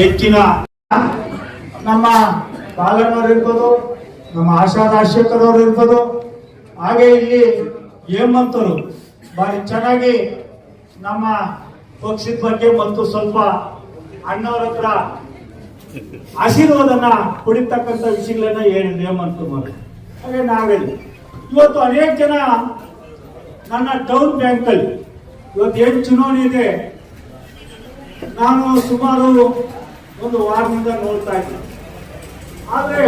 ಹೆಚ್ಚಿನ ನಮ್ಮ ಪಾಲನವರು ಇರ್ಬೋದು ನಮ್ಮ ಆಶಾದಾಶಕರವರು ಇರ್ಬೋದು. ಹಾಗೆ ಇಲ್ಲಿ ಹೇಮಂತರು ಭಾರಿ ಚೆನ್ನಾಗಿ ನಮ್ಮ ಪಕ್ಷದ ಬಗ್ಗೆ ಮತ್ತು ಸ್ವಲ್ಪ ಅಣ್ಣವರ ಹತ್ರ ಆಶೀರ್ವಾದನ ಕುಡಿತಕ್ಕಂಥ ವಿಷಯಗಳನ್ನ ಹೇಳಿದ್ರು ಹೇಮಂತ್ ಕುಮಾರ್. ಹಾಗೆ ನಾವೇ ಇವತ್ತು ಅನೇಕ ಜನ ನನ್ನ ಟೌನ್ ಬ್ಯಾಂಕಲ್ಲಿ ಇವತ್ತು ಏನು ಚುನಾವಣೆ ಇದೆ? ನಾನು ಸುಮಾರು ಒಂದು ವಾರದಿಂದ ನೋಡ್ತಾ ಇದ್ದ ಆದ್ರೆ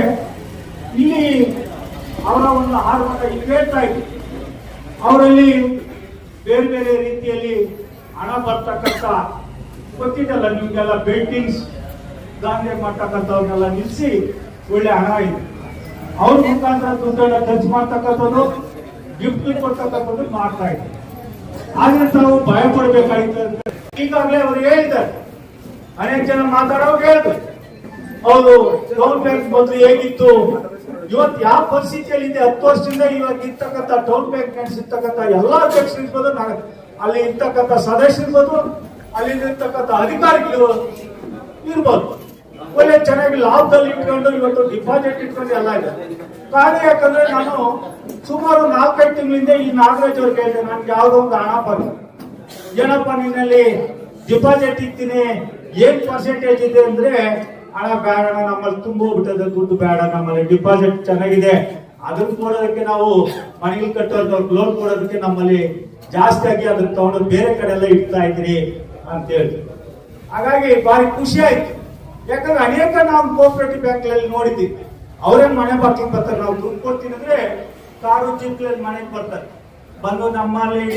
ಇಲ್ಲಿ ಅವರ ಒಂದು ಆರ್ಭಟ ಇಲ್ಲಿ ಹೇಳ್ತಾ ಇದ್ದ ಅವರಲ್ಲಿ ಬೇರೆ ಬೇರೆ ರೀತಿಯಲ್ಲಿ ಹಣ ಬರ್ತಕ್ಕಂಥ ಗೊತ್ತಿದ್ದಲ್ಲ, ನಿಮ್ಗೆಲ್ಲ ಪೇಂಟಿಂಗ್ಸ್ ದಾಂಧೆ ಮಾಡ್ತಕ್ಕಂಥವ್ರನ್ನೆಲ್ಲ ನಿಲ್ಲಿಸಿ ಒಳ್ಳೆ ಹಣ ಇದೆ. ಅವ್ರ ಮುಖಾಂತರ ದುಡ್ಡನ್ನು ಖರ್ಚು ಮಾಡ್ತಕ್ಕಂಥದ್ದು ಗಿಫ್ಟ್ ಕೊಡ್ತಕ್ಕಂಥದ್ದು ಮಾಡ್ತಾ ಇದ್ದಾರೆ. ಆದ್ರೆ ತಾವು ಭಯ ಪಡ್ಬೇಕಾಗಿತ್ತು ಈಗಾಗಲೇ ಅವ್ರು ಹೇಳಿದ್ದಾರೆ. ಅನೇಕ ಜನ ಮಾತಾಡೋಕೆ ಹೇಳಿದ್ರು ಹೌದು ಟೌನ್ ಬ್ಯಾಂಕ್ ಮೊದಲು ಹೇಗಿತ್ತು? ಇವತ್ತು ಯಾವ ಪರಿಸ್ಥಿತಿಯಲ್ಲಿ ಇದೆ ಹತ್ತು ವರ್ಷದಿಂದ ಇವಾಗ ಇರ್ತಕ್ಕಂಥ ಟೌನ್ ಬ್ಯಾಂಕ್ ನಡೆಸಿರ್ತಕ್ಕಂಥ ಎಲ್ಲ ಅಧ್ಯಕ್ಷರು ಇರ್ಬೋದು ನಾ- ಅಲ್ಲಿ ಇರ್ತಕ್ಕಂಥ ಸದಸ್ಯರು ಇರ್ಬೋದು ಅಲ್ಲಿ ಇರ್ತಕ್ಕಂಥ ಅಧಿಕಾರಿಗಳು ಇರ್ಬೋದು. ಒಳ್ಳೆ ಚೆನ್ನಾಗಿ ಲಾಭದಲ್ಲಿ ಇಟ್ಕೊಂಡು ಇವತ್ತು ಡಿಪಾಸಿಟ್ ಇಟ್ಕೊಂಡು ಎಲ್ಲ ಇದೆ. ಕಾರಣ ಯಾಕಂದ್ರೆ ನಾನು ಸುಮಾರು ನಾಲ್ಕೈದು ತಿಂಗಳಿಂದ ಈ ನಾಗರಾಜ್ ಅವ್ರಿಗೆ ಹೇಳಿದೆ ನನ್ಗೆ ಯಾವ್ದೋ ಒಂದು ಹಣ ಬಂತು. ಏನಪ್ಪ ನಿನ್ನಲ್ಲಿ? ಡಿಪಾಸಿಟ್ ಇರ್ತೀನಿ. ಏನ್ ಪರ್ಸೆಂಟೇಜ್ ಇದೆ ಅಂದ್ರೆ, ಹಣ ಬೇಡ, ನಮ್ಮಲ್ಲಿ ತುಂಬೋಗ್ಬಿಟ್ಟದ ದುಡ್ಡು ಬೇಡ, ನಮ್ಮಲ್ಲಿ ಡಿಪಾಸಿಟ್ ಚೆನ್ನಾಗಿದೆ. ಅದನ್ನ ಕೊಡೋದಕ್ಕೆ ನಾವು ಮನೆಗೆ ಕಟ್ಟೋದು ಲೋನ್ ಕೊಡೋದಕ್ಕೆ ನಮ್ಮಲ್ಲಿ ಜಾಸ್ತಿ ಆಗಿ ಅದನ್ನ ತಗೊಂಡು ಬೇರೆ ಕಡೆ ಎಲ್ಲ ಇಡ್ತಾ ಇದ್ರಿ ಅಂತ ಹೇಳಿ ಹಾಗಾಗಿ ಭಾರಿ ಖುಷಿ ಆಯ್ತು. ಯಾಕಂದ್ರೆ ಅನೇಕ ನಾವು ಕೋಆಪರೇಟಿವ್ ಬ್ಯಾಂಕ್ ಅಲ್ಲಿ ನೋಡಿದ್ದೀವಿ ಅವ್ರೇನ್ ಮನೆ ಬಾಕಿ ಬರ್ತಾರೆ, ನಾವು ದುಡ್ಡು ಕೊಡ್ತೀನಿ ಅಂದ್ರೆ ಕಾರು ಜೀಪ್ಗಳಲ್ಲಿ ಮನೆಗೆ ಬರ್ತಾರೆ. ಬಂದು ನಮ್ಮಲ್ಲಿ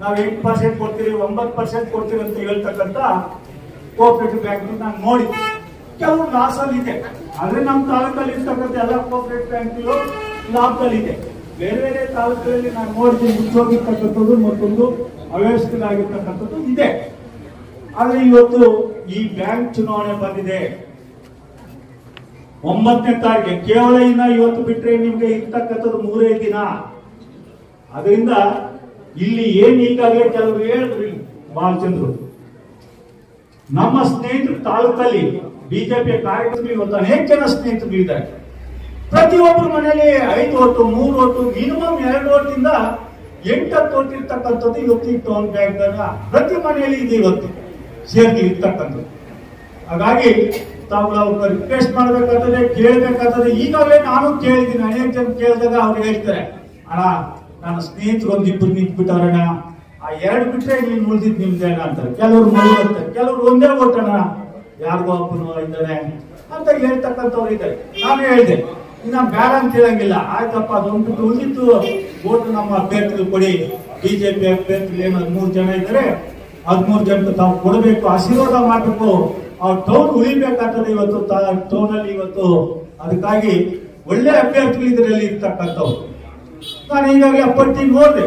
ನಾವು ಎಂಟು ಪರ್ಸೆಂಟ್ ಕೊಡ್ತೀವಿ ಒಂಬತ್ತು ಪರ್ಸೆಂಟ್ ಕೊಡ್ತೀವಿ ಅಂತ ಹೇಳ್ತಕ್ಕಂತ ಕೋಆಪರೇಟಿವ್ ಬ್ಯಾಂಕ್ ನಾನು ನೋಡಿ ಕೆಲವು ಲಾಸಲ್ಲಿ ಇದೆ. ಆದ್ರೆ ನಮ್ಮ ತಾಲೂಕಲ್ಲಿ ಇರ್ತಕ್ಕಂಥ ಎಲ್ಲ ಕೋಆಪರೇಟಿವ್ ಬ್ಯಾಂಕ್ಗಳು ಲಾಭದಲ್ಲಿ ಇದೆ. ಬೇರೆ ಬೇರೆ ತಾಲೂಕುಗಳಲ್ಲಿ ನಾನು ನೋಡಿದ್ದೀನಿ ಮುಚ್ಚೋಗಿರ್ತಕ್ಕಂಥದ್ದು ಮತ್ತೊಂದು ಅವ್ಯವಸ್ಥೆಗಳಾಗಿರ್ತಕ್ಕಂಥದ್ದು ಇದೆ. ಆದ್ರೆ ಇವತ್ತು ಈ ಬ್ಯಾಂಕ್ ಚುನಾವಣೆ ಬಂದಿದೆ. ಒಂಬತ್ತನೇ ತಾರೀಕು ಕೇವಲ ಇನ್ನ ಇವತ್ತು ಬಿಟ್ರೆ ನಿಮ್ಗೆ ಇರ್ತಕ್ಕಂಥದ್ದು ಮೂರೇ ದಿನ. ಅದರಿಂದ ಇಲ್ಲಿ ಏನ್ ಈಗಾಗಲೇ ಕೆಲವರು ಹೇಳಿದ್ರು ಬಾಲಚಂದ್ರ. ನಮ್ಮ ಸ್ನೇಹಿತರು ತಾಲೂಕಲ್ಲಿ ಬಿಜೆಪಿ ಕಾರ್ಯಕರ್ತರು ಇವತ್ತು ಅನೇಕ ಜನ ಸ್ನೇಹಿತರು ಇದ್ದಾರೆ. ಪ್ರತಿಯೊಬ್ಬರ ಮನೆಯಲ್ಲಿ ಐದು ಹೊತ್ತು, ಮೂರು ಹೊತ್ತು, ಮಿನಿಮಮ್ ಎರಡು ಹೊತ್ತಿಂದ ಎಂಟತ್ತು ಹೊತ್ತು ಇರ್ತಕ್ಕಂಥದ್ದು ಇವತ್ತು ಈ ಅಂತ ಹೇಳಿದಾಗ ಪ್ರತಿ ಮನೆಯಲ್ಲಿ ಇದೆ ಇವತ್ತು ಸೇರ್ತಿ ಇರ್ತಕ್ಕಂಥದ್ದು. ಹಾಗಾಗಿ ತಾವು ನಾವು ರಿಕ್ವೆಸ್ಟ್ ಮಾಡ್ಬೇಕಾದ್ರೆ ಕೇಳ್ಬೇಕಾದ್ರೆ ಈಗಾಗಲೇ ನಾನು ಕೇಳಿದ್ದೀನಿ, ಅನೇಕ ಜನ ಕೇಳಿದಾಗ ಅವ್ರು ಹೇಳ್ತಾರೆ, ಅಣ್ಣ ನನ್ನ ಸ್ನೇಹಿತರು ಒಂದು ಇಬ್ಬರು ನಿಂತ್ಬಿಟ್ಟಾರಣ ಆ ಎರಡು ಬಿಟ್ರೆ ನೀನು ಉಳಿದಿದ್ ನಿಮ್ದೇನ ಅಂತಾರೆ ಕೆಲವರು ಮೂರು ಅಂತಾರೆ ಕೆಲವರು ಒಂದೇ ಓಟಣ ಯಾರಿಗೋ ಒಬ್ಬನು ಇದ್ದಾನೆ ಅಂತ ಹೇಳ್ತಕ್ಕಂಥವ್ರು ಇದ್ದಾರೆ. ನಾನು ಹೇಳಿದೆ, ಇನ್ನ ಬೇಡ ಅಂತ ಹೇಳಂಗಿಲ್ಲ. ಆಯ್ತಪ್ಪ, ಅದೊಂದು ಉಳಿದಿತ್ತು. ಓಟು ನಮ್ಮ ಅಭ್ಯರ್ಥಿಗಳು ಕೊಡಿ. ಬಿಜೆಪಿ ಅಭ್ಯರ್ಥಿಗಳು ಏನು ಹದಿಮೂರು ಜನ ಇದ್ದಾರೆ, ಹದಿಮೂರು ಜನಕ್ಕೆ ತಾವು ಕೊಡಬೇಕು, ಆಶೀರ್ವಾದ ಮಾಡಬೇಕು. ಅವ್ರ ಟೌನ್ ಉಳಿಬೇಕಾಗ್ತದೆ ಇವತ್ತು ಟೌನ್ ಅಲ್ಲಿ ಇವತ್ತು. ಅದಕ್ಕಾಗಿ ಒಳ್ಳೆ ಅಭ್ಯರ್ಥಿಗಳು ಇದರಲ್ಲಿ ಇರ್ತಕ್ಕಂಥವ್ರು. ನಾನು ಈಗಾಗಲೇ ಪಟ್ಟಿ ನೋಡಿದೆ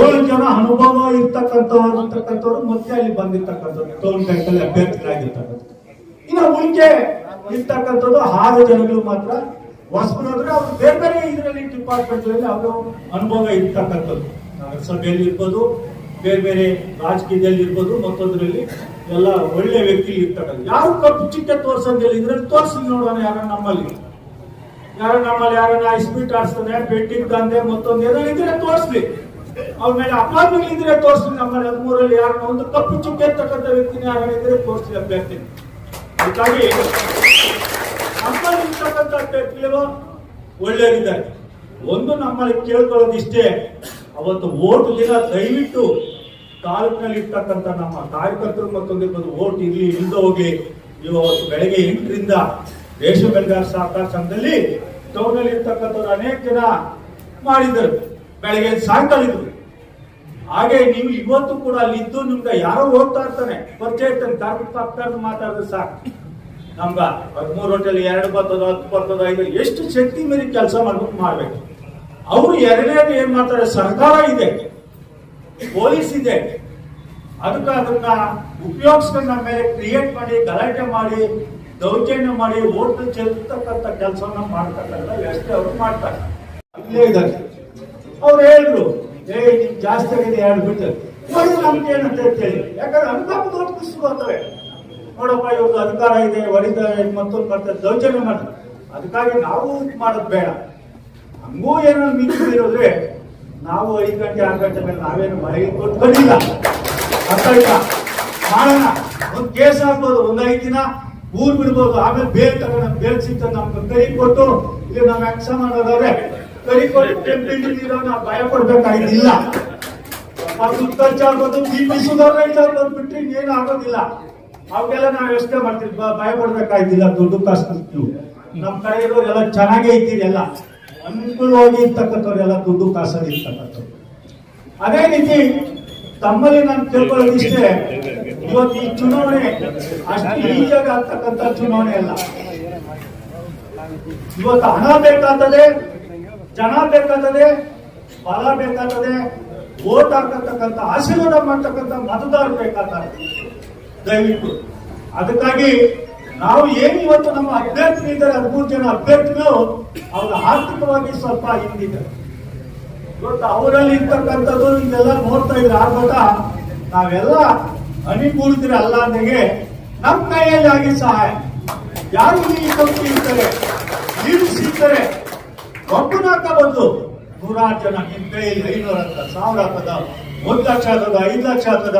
ಏಳು ಜನ ಅನುಭವ ಇರ್ತಕ್ಕಂಥವ್ರು ಮತ್ತೆ ಅಲ್ಲಿ ಬಂದಿರ್ತಕ್ಕಂಥದ್ದು ಟೌನ್ ಬ್ಯಾಂಕ್ ಅಭ್ಯರ್ಥಿಗಳಾಗಿರ್ತಕ್ಕಂಥದ್ದು ಇನ್ನು ಮುಂಚೆ ಇರ್ತಕ್ಕಂಥದ್ದು ಆರು ಜನಗಳು ಮಾತ್ರ. ಹೊಸಬರಾದ್ರೆ ಅವ್ರು ಬೇರೆ ಬೇರೆ ಇದರಲ್ಲಿ ಡಿಪಾರ್ಟ್ಮೆಂಟ್ ಅವರು ಅನುಭವ ಇರ್ತಕ್ಕಂಥದ್ದು. ನಗರಸಭೆಯಲ್ಲಿ ಇರ್ಬೋದು ಬೇರೆ ಬೇರೆ ರಾಜಕೀಯದಲ್ಲಿ ಇರ್ಬೋದು ಮತ್ತೊಂದರಲ್ಲಿ ಎಲ್ಲ ಒಳ್ಳೆ ವ್ಯಕ್ತಿ ಇರ್ತಕ್ಕಂಥ ಯಾರು ಕಪ್ಪು ಚಿಕ್ಕ ತೋರ್ಸಂಗಿಲ್ಲ ಇದ್ರಲ್ಲಿ ತೋರಿಸಿ ನೋಡೋಣ ಯಾರು ನಮ್ಮಲ್ಲಿ. ಯಾರು ನಮ್ಮಲ್ಲಿ ಯಾರನ್ನ ಇಸ್ಪೀಟ್ ಆಡಿಸ್ತಾನೆ ಪೇಂಟಿಂಗ್ ದಂಧೆ ಮತ್ತೊಂದು ಏನೋ ಇದ್ರೆ ತೋರಿಸ್ಲಿ. ಅವ್ರ ಮೇಲೆ ಅಪಾರ್ಟ್ಮೆಂಟ್ ಇದ್ರೆ ತೋರಿಸ್ಲಿ ನಮ್ಮಲ್ಲಿ. ಹದಿಮೂರಲ್ಲಿ ಯಾರನ್ನ ಒಂದು ಕಪ್ಪು ಚುಕ್ಕೆ ಇರ್ತಕ್ಕಂಥ ವ್ಯಕ್ತಿನ ಯಾರನ್ನ ಇದ್ರೆ ತೋರಿಸ್ಲಿ ಅಭ್ಯರ್ಥಿ ಹೀಗಾಗಿ ನಮ್ಮಲ್ಲಿ ಇರ್ತಕ್ಕಂಥ ಅಭ್ಯರ್ಥಿಗಳು ಒಳ್ಳೆಯವರಿದ್ದಾರೆ ಒಂದು ನಮ್ಮಲ್ಲಿ ಕೇಳ್ಕೊಳ್ಳೋದಿಷ್ಟೇ ಅವತ್ತು ಓಟ್ ದಿನ ದಯವಿಟ್ಟು ತಾಲೂಕಿನಲ್ಲಿ ಇರ್ತಕ್ಕಂಥ ನಮ್ಮ ಕಾರ್ಯಕರ್ತರು ಮತ್ತೊಂದಿರ್ಬೋದು, ಓಟ್ ಇರ್ಲಿ ಇಲ್ದ ನೀವು ಇವತ್ತು ಬೆಳಗ್ಗೆ ಎಂಟರಿಂದ ರೇಷ್ಮೆ ಬೆಳೆಗಾರ ಸಹಕಾರ ಸಂಘದಲ್ಲಿ ಟೌನಲ್ಲಿ ಇರ್ತಕ್ಕಂಥವ್ರು ಅನೇಕ ಜನ ಮಾಡಿದರು ಬೆಳಗ್ಗೆ ಸಾಯಂಕಾಲ ಇದ್ರು. ಹಾಗೆ ನೀವು ಇವತ್ತು ಕೂಡ ಅಲ್ಲಿ ಇದ್ದು ನಿಮ್ಗೆ ಯಾರೋ ಹೋಗ್ತಾ ಇರ್ತಾನೆ. ಪರಿಚಯ ಇರ್ತಾನೆ. ಕಾರ್ಮಿಕ ಪಕ್ಕದ ಮಾತಾಡಿದ್ರೆ ಸಾಕು. ನಮ್ಗ ಹದಿಮೂರು ಹೋಟೆಲ್ ಎರಡು ಬರ್ತದ, ಹತ್ತು ಬರ್ತದ, ಐದು, ಎಷ್ಟು ಶಕ್ತಿ ಮೇಲೆ ಕೆಲಸ ಮಾಡ್ಬಿಟ್ಟು ಮಾಡ್ಬೇಕು. ಅವರು ಎರಡನೇದು ಏನ್ ಮಾಡ್ತಾರೆ? ಸರ್ಕಾರ ಇದೆ. ಪೊಲೀಸ್ ಇದೆ. ಅದಕ್ಕೆ ಅದನ್ನ ಉಪಯೋಗಿಸ್ಕೊಂಡು ಮೇಲೆ ಕ್ರಿಯೇಟ್ ಮಾಡಿ, ಗಲಾಟೆ ಮಾಡಿ ದೌರ್ಜನ್ಯ ಮಾಡಿ ಓಟ್ ಚೆಲ್ತಕ್ಕಂಥ ಕೆಲಸವನ್ನ ಮಾಡ್ತಕ್ಕಂಥ ವ್ಯವಸ್ಥೆ ಅವರು ಮಾಡ್ತಾರೆ. ಇಲ್ಲೇ ಇದ್ದಾರೆ. ಅವ್ರು ಹೇಳಿದ್ರು ಏ ನಿಮ್ ಜಾಸ್ತಿ ಆಗಿದೆ ಎರಡು ಬಿಟ್ಟು. ನಮ್ಗೆ ಏನಂತ ಹೇಳಿ. ಯಾಕಂದ್ರೆ ಅನುಕಂಪದ ಓಟ್ ಬರ್ತವೆ ನೋಡಪ್ಪ ಇವ್ರದ್ದು ಅಧಿಕಾರ ಇದೆ ಹೊಡಿತಾರೆ ಮತ್ತೊಂದು ಮಾಡ್ತಾರೆ ದೌರ್ಜನ್ಯ ಮಾಡ್ತಾರೆ ಅದಕ್ಕಾಗಿ ನಾವು ಇದು ಮಾಡೋದು ಬೇಡ. ಹಂಗೂ ಏನೋ ಮಿತಿ ಇರೋದ್ರೆ ನಾವು ಐದು ಗಂಟೆ ಆರು ಗಂಟೆ ಮೇಲೆ ನಾವೇನು ಮನೆಗೆ ಕೊಟ್ಕೊಂಡಿಲ್ಲ. ಅರ್ಥ ಇಲ್ಲ ಮಾಡೋಣ. ಒಂದು ಕೇಸ್ ಆಗ್ಬೋದು ಒಂದೈದು ದಿನ. ಊರ್ ಬಿಡ್ಬೋದು. ಆಮೇಲೆ ಬೇರೆ ತಗೋಣ ಬೇರೆ ಸಿಗ್ತದೆ. ನಮ್ಗೆ ಕೈ ಕೊಟ್ಟು, ಇಲ್ಲಿ ನಾವು ಅಕ್ಷ ಮಾಡೋದಾದ್ರೆ ಕೈ ಕೊಟ್ಟು ಕೆಂಪಿರೋ ನಾವು ಭಯ ಪಡ್ಬೇಕಾಗಿಲ್ಲ. ಬಿಟ್ಟು ಏನು ಆಗೋದಿಲ್ಲ. ಅವೆಲ್ಲ ನಾವು ಯೋಚನೆ ಮಾಡ್ತೀವಿ ಭಯ ಪಡ್ಬೇಕಾಗಿಲ್ಲ ದುಡ್ಡು ಕಾಸು ನಮ್ಮ ಕಡೆ ಇರೋರೆಲ್ಲ ಚೆನ್ನಾಗೇ ಇದ್ದೀರಿ ಎಲ್ಲ. ಅನುಕೂಲವಾಗಿ ಇರ್ತಕ್ಕಂಥವ್ರೆಲ್ಲ ದುಡ್ಡು ಕಾಸಲ್ಲಿ ಇರ್ತಕ್ಕಂಥವ್ರು. ಅದೇ ರೀತಿ ತಮ್ಮಲ್ಲಿ ನಾನು ತಿಳ್ಕೊಳ್ಳೋದಿಷ್ಟೇ ಇವತ್ತು ಈ ಚುನಾವಣೆ ಅಷ್ಟು ಈಸಿಯಾಗಿ ಆಗ್ತಕ್ಕಂತ ಚುನಾವಣೆ ಅಲ್ಲ. ಇವತ್ತು ಹಣ ಬೇಕಾಗ್ತದೆ, ಜನ ಬೇಕಾಗ್ತದೆ ಬಲ ಬೇಕಾಗ್ತದೆ ಓಟ್ ಹಾಕತಕ್ಕಂಥ, ಆಶೀರ್ವಾದ ಮಾಡ್ತಕ್ಕಂಥ ಮತದಾರರು ಬೇಕಾಗ್ತಾರೆ. ದಯವಿಟ್ಟು. ಅದಕ್ಕಾಗಿ ನಾವು ಏನು ಇವತ್ತು ನಮ್ಮ ಅಭ್ಯರ್ಥಿ ಇದ್ದಾರೆ, ಹದಿಮೂರು ಜನ ಅಭ್ಯರ್ಥಿಗಳು ಅವ್ರ ಆರ್ಥಿಕವಾಗಿ ಸ್ವಲ್ಪ ಹಿಂದಿದ್ದಾರೆ ಇವತ್ತು ಅವರಲ್ಲಿ ಇರ್ತಕ್ಕಂಥದ್ದು, ಇದೆಲ್ಲ ನೋಡ್ತಾ ಇದ್ರೆ ಆಗ್ಬೋದ ನಾವೆಲ್ಲ ಅನುಕೂಲಿದ್ರೆ ಅಲ್ಲ ಅಂದಾಗೆ ನಮ್ಮ ಕೈಯಲ್ಲಿ ಆಗಿ ಸಹಾಯ. ಯಾರು ಕಂಪನಿ ಇರ್ತಾರೆ ಲೀಡ್ ಸಿಗ್ತಾರೆ ಒಬ್ಬನ ಬಂದು ನೂರಾರು ಜನ ನಿಮ್ಮ ಕೈಯಲ್ಲಿ ಐನೂರ ಅಂತ, ಸಾವಿರ ಪದ, ಒಂದು ಲಕ್ಷ ಆಗ್ತದ ಐದು ಲಕ್ಷ ಆಗ್ತದ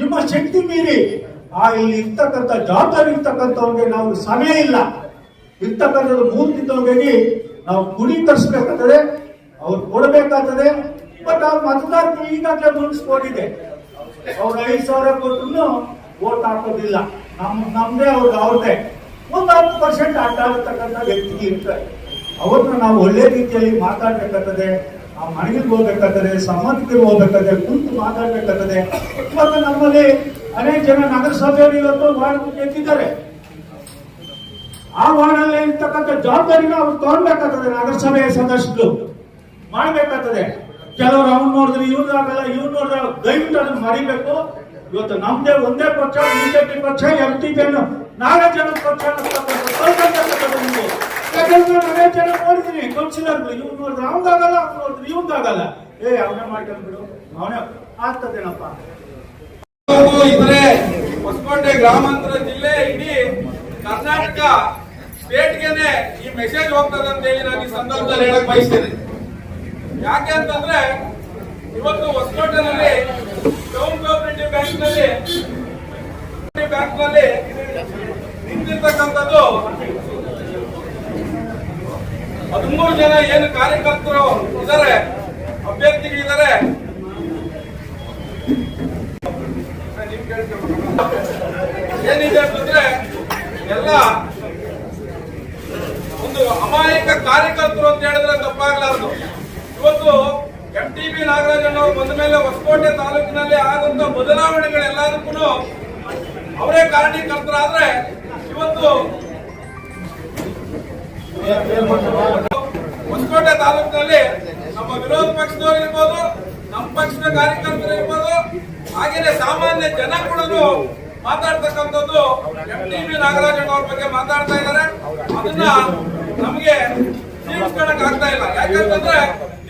ನಿಮ್ಮ ಶಕ್ತಿ ಮೀರಿ ಆ ಇಲ್ಲಿ ಇರ್ತಕ್ಕಂಥ ಜವಾಬ್ದಾರಿ ಇರ್ತಕ್ಕಂಥವ್ರಿಗೆ ನಾವು ಸಮಯ ಇಲ್ಲ. ಇರ್ತಕ್ಕಂಥದ್ದು ಮೂರ್ತಿ ತಿಂಗಳಿಗೆ ನಾವು ಗುಡಿ ತರಿಸ್ಬೇಕಾಗ್ತದೆ, ಅವ್ರು ಕೊಡಬೇಕಾಗ್ತದೆ ಬಟ್ ಆ ಮತದಾರರು ಈಗಾಗಲೇ ಮುಗಿಸ್ಕೊಂಡಿದೆ ಅವ್ರು ಐದು ಸಾವಿರ ಕೊಟ್ಟರು ವೋಟ್ ಹಾಕೋದಿಲ್ಲ. ನಮ್, ನಮ್ದೇ ಅವ್ರಿಗೆ ಅವ್ರದ್ದೇ ಒಂದು ಹತ್ತು ಪರ್ಸೆಂಟ್ ಆಟ ಆಡ್ತಕ್ಕಂಥ ವ್ಯಕ್ತಿ ಇರ್ತಾರೆ. ಅವ್ರನ್ನ ನಾವು ಒಳ್ಳೆ ರೀತಿಯಲ್ಲಿ ಮಾತಾಡ್ಬೇಕಾಗ್ತದೆ, ಆ ಮನೆಗೆ ಹೋಗ್ಬೇಕಾಗ್ತದೆ ಸಮಾಜಕ್ಕೆ ಹೋಗ್ಬೇಕಾದ್ರೆ ಕುಂತು ಮಾತಾಡ್ಬೇಕಾಗ್ತದೆ. ಇವತ್ತು ನಮ್ಮಲ್ಲಿ ಅನೇಕ ಜನ ನಗರಸಭೆಯವರು ಇವತ್ತು ವಾರ್ಡ್ ಗೆದ್ದಿದ್ದಾರೆ. ಆ ವಾರ್ಡಲ್ಲಿ ಇರ್ತಕ್ಕಂಥ ಜವಾಬ್ದಾರಿನ ಅವ್ರು ತಗೊಳ್ಬೇಕಾಗ್ತದೆ ನಗರಸಭೆಯ ಸದಸ್ಯರು. ಮಾಡ್ಬೇಕಾಗ್ತದೆ. ಕೆಲವರು ಅವ್ನು ನೋಡಿದ್ರೆ ಇವ್ರು ಆಗಲ್ಲ ಇವ್ರು ನೋಡಿದ್ರೆ ದಯವಿಟ್ಟು ಅದನ್ನ ಮರಿಬೇಕು. ಇವತ್ತು ನಮ್ದೇ ಒಂದೇ ಪಕ್ಷ, ಬಿಜೆಪಿ ಪಕ್ಷ ಎಂ ಟಿ ಪಿ ಅನ್ನು ನಾಲ್ಕು ಜನ ಪಕ್ಷ. ಯಾಕಂದ್ರೆ ನಾನು ಜನ ನೋಡಿದ್ರಿ ಕೌನ್ಸಿಲರ್ ಇವ್ರು ನೋಡಿದ್ರೆ ಅವಂಗಾಗಲ್ಲ ಅವ್ನು ನೋಡಿದ್ರೆ ಆಗಲ್ಲ. ಏ, ಅವನೇ ಮಾಡ್ಕೊಂಡ್ಬಿಡು ಅವನೇ ಆಗ್ತದೇನಪ್ಪ? ಇದ್ರೆ ಹೊಸಕೋಟೆ ಗ್ರಾಮಾಂತರ ಜಿಲ್ಲೆ ಇಡೀ ಕರ್ನಾಟಕ ಸ್ಟೇಟ್ಗೆನೆ ಈ ಮೆಸೇಜ್ ಹೋಗ್ತದಂತ ಹೇಳಿ ನಾನು ಈ ಸಂದರ್ಭದಲ್ಲಿ ಹೇಳಕ್ ಬಯಸ್ತೇನೆ. ಯಾಕೆ ಅಂತಂದ್ರೆ ಇವತ್ತು ಹೊಸಕೋಟೆನಲ್ಲಿ ಟೌನ್ ಕೋಆಪರೇಟಿವ್ ಬ್ಯಾಂಕ್ನಲ್ಲಿ ಬ್ಯಾಂಕ್ನಲ್ಲಿ ನಿಂತಿರ್ತಕ್ಕಂಥದ್ದು ಹದಿಮೂರು ಜನ ಏನು ಕಾರ್ಯಕರ್ತರು ಇದ್ದಾರೆ ಅಭ್ಯರ್ಥಿಗಳಿದ್ದಾರೆ ಏನಿದೆ ಅಂತಂದ್ರೆ ಎಲ್ಲ ಒಂದು ಅಮಾಯಕ ಕಾರ್ಯಕರ್ತರು ಅಂತ ಹೇಳಿದ್ರೆ ತಪ್ಪಾಗ್ಲಾರ್ದು. ಇವತ್ತು ಎಂ ಟಿ ಬಿ ನಾಗರಾಜಣ್ಣ ಅವರು ಬಂದ ಮೇಲೆ ಹೊಸಕೋಟೆ ತಾಲೂಕಿನಲ್ಲಿ ಆದಂತ ಬದಲಾವಣೆಗಳೆಲ್ಲದಕ್ಕೂ ಅವರೇ ಕಾರಣೀಕರ್ತರಾದ್ರೆ ಇವತ್ತು ಹೊಸಕೋಟೆ ತಾಲೂಕಿನಲ್ಲಿ ನಮ್ಮ ವಿರೋಧ ಪಕ್ಷದವರು ಇರ್ಬೋದು, ನಮ್ಮ ಪಕ್ಷದ ಕಾರ್ಯಕರ್ತರು ಇರ್ಬೋದು, ಹಾಗೆಯೇ ಸಾಮಾನ್ಯ ಜನ ಕೂಡ ಮಾತಾಡ್ತಕ್ಕಂಥದ್ದು ಎಂ ಟಿ ಬಿ ನಾಗರಾಜಣ್ಣ ಅವ್ರ ಬಗ್ಗೆ ಮಾತಾಡ್ತಾ ಇದ್ದಾರೆ. ಅದನ್ನ ನಮಗೆ ಆಗ್ತಾ ಇಲ್ಲ. ಯಾಕಂತಂದ್ರೆ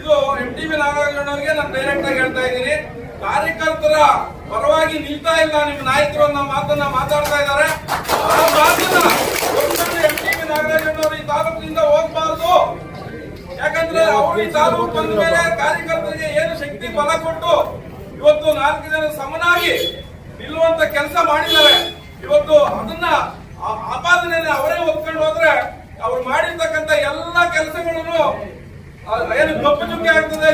ಇದು ಎಂ ಟಿ ವಿ ನಾಗರಾಜನ್ ನಾನು ಡೈರೆಕ್ಟ್ ಆಗಿ ಹೇಳ್ತಾ ಇದ್ದೀನಿ. ಕಾರ್ಯಕರ್ತರ ಪರವಾಗಿ ನಿಲ್ತಾ ಇಲ್ಲ ನಿಮ್ಮ ನಾಯಕರು ಅನ್ನೋ ಮಾತನ್ನ ಮಾತಾಡ್ತಾ ಇದ್ದಾರೆ. ಆ ಮಾತನ್ನ ಎಂ ಟಿ ವಿ ಈ ತಾಲೂಕಿನಿಂದ ಹೋಗ್ಬಾರ್ದು. ಯಾಕಂದ್ರೆ ಅವರು ಈ ತಾಲೂಕು ಬಂದ ಮೇಲೆ ಕಾರ್ಯಕರ್ತರಿಗೆ ಏನು ಶಕ್ತಿ ಬಲ ಕೊಟ್ಟು ಇವತ್ತು ನಾಲ್ಕು ಜನ ಸಮನಾಗಿ ನಿಲ್ಲುವಂತ ಕೆಲಸ ಮಾಡಿದ್ದಾರೆ. ಇವತ್ತು ಅದನ್ನ ಆಪಾದನೆಯನ್ನ ಅವರೇ ಒಪ್ಕೊಂಡು ಹೋದ್ರೆ ಅವ್ರು ಮಾಡಿರ್ತಕ್ಕಂಥ ಎಲ್ಲ ಕೆಲಸಗಳನ್ನು ಏನು ಕಪ್ಪು ಚುಕ್ಕಿ ಆಗ್ತದೆ?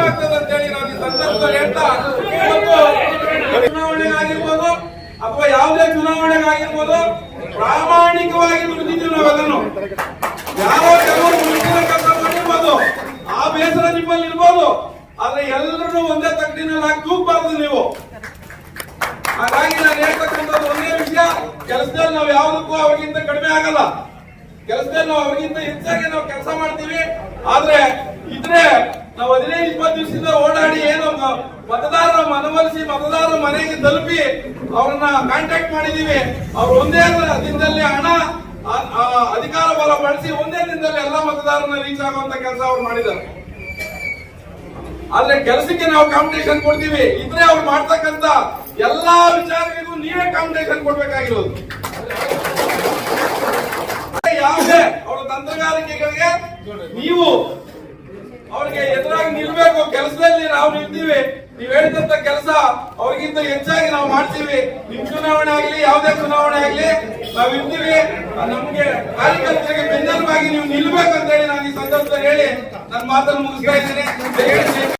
ಆಗ್ತದೆ ಅಂತ ಹೇಳಿ ನಾನು ಈ ಸಂದರ್ಭದಲ್ಲಿ ಹೇಳ್ತಾ ಚುನಾವಣೆ ಆಗಿರ್ಬೋದು ಅಥವಾ ಯಾವುದೇ ಚುನಾವಣೆಗಾಗಿರ್ಬೋದು ಪ್ರಾಮಾಣಿಕವಾಗಿ ದುಡಿದಿದ್ದೀವಿ ನಾವೆಲ್ಲರೂ ಯಾರೋ ಕೆಲವರು ಮುಂಚಿನ ಕೆಲಸ ಮಾಡಿರ್ಬೋದು ಆ ಬೇಸರ ನಿಮ್ಮಲ್ಲಿ ಇರ್ಬೋದು ಆದ್ರೆ ಎಲ್ಲರನ್ನೂ ಒಂದೇ ತಗ್ಗಿನಲ್ಲಿ ಹಾಕಿ ತೂಗಬಾರ್ದು ನೀವು. ಹಾಗಾಗಿ ನಾನು ಹೇಳ್ತಕ್ಕಂಥದ್ದು ಒಂದೇ ವಿಷಯ ಕೆಲಸದಲ್ಲಿ ನಾವು ಯಾವುದಕ್ಕೂ ಅವಾಗಿಂತ ಕಡಿಮೆ ಆಗಲ್ಲ. ಕೆಲಸದಲ್ಲಿ ನಾವು ಅವ್ರಿಗಿಂತ ಹೆಚ್ಚಾಗಿ ನಾವು ಕೆಲಸ ಮಾಡ್ತೀವಿ. ಆದ್ರೆ ಇದ್ರೆ ನಾವು ಹದಿನೈದು, ಇಪ್ಪತ್ತು ದಿವಸದಿಂದ ಓಡಾಡಿ ಏನೋ ಮತದಾರರ ಮನವೊಲಿಸಿ ಮತದಾರರ ಮನೆಗೆ ತಲುಪಿ ಅವ್ರನ್ನ ಕಾಂಟ್ಯಾಕ್ಟ್ ಮಾಡಿದೀವಿ. ಅವ್ರು ಒಂದೇ ದಿನದಲ್ಲಿ ಹಣ ಅಧಿಕಾರ ಬಲ ಬಳಸಿ ಒಂದೇ ದಿನದಲ್ಲಿ ಎಲ್ಲ ಮತದಾರನ ರೀಚ್ ಆಗುವಂತ ಕೆಲಸ ಅವ್ರು ಮಾಡಿದ್ದಾರೆ. ಆದ್ರೆ ಕೆಲಸಕ್ಕೆ ನಾವು ಕಾಂಪಿಟೇಷನ್ ಕೊಡ್ತೀವಿ. ಇದ್ರೆ ಅವ್ರು ಮಾಡ್ತಕ್ಕಂತ ಎಲ್ಲಾ ವಿಚಾರಗಳಿಗೂ ನೀವೇ ಕಾಂಪಿಟೇಷನ್ ಕೊಡ್ಬೇಕಾಗಿ ಬೇಕಾಗಿರೋದು ಯಾವುದೇ ಅವರ ತಂತ್ರಗಾರಿಕೆಗಳಿಗೆ ನೀವು ಅವ್ರಿಗೆ ಎದುರಾಗಿ ನಿಲ್ಬೇಕು. ಕೆಲಸದಲ್ಲಿ ನಾವು ನಿಲ್ತೀವಿ ನೀವ್ ಹೇಳಿದಂತ ಕೆಲಸ ಅವ್ರಿಗಿಂತ ಹೆಚ್ಚಾಗಿ ನಾವು ಮಾಡ್ತೀವಿ. ನಿಮ್ ಚುನಾವಣೆ ಆಗಲಿ, ಯಾವ್ದೇ ಚುನಾವಣೆ ಆಗಲಿ, ನಾವ್ ಇರ್ತೀವಿ ನಮ್ಗೆ ಕಾರ್ಯಕರ್ತರಿಗೆ ಬೆನ್ನೆಲುಬಾಗಿ ನೀವು ನಿಲ್ಬೇಕಂತ ಹೇಳಿ ನಾನು ಈ ಸಂದರ್ಭದಲ್ಲಿ ಹೇಳಿ ನನ್ನ ಮಾತನ್ನು ಮುಗಿಸ್ತಾ ಇದ್ದೀನಿ.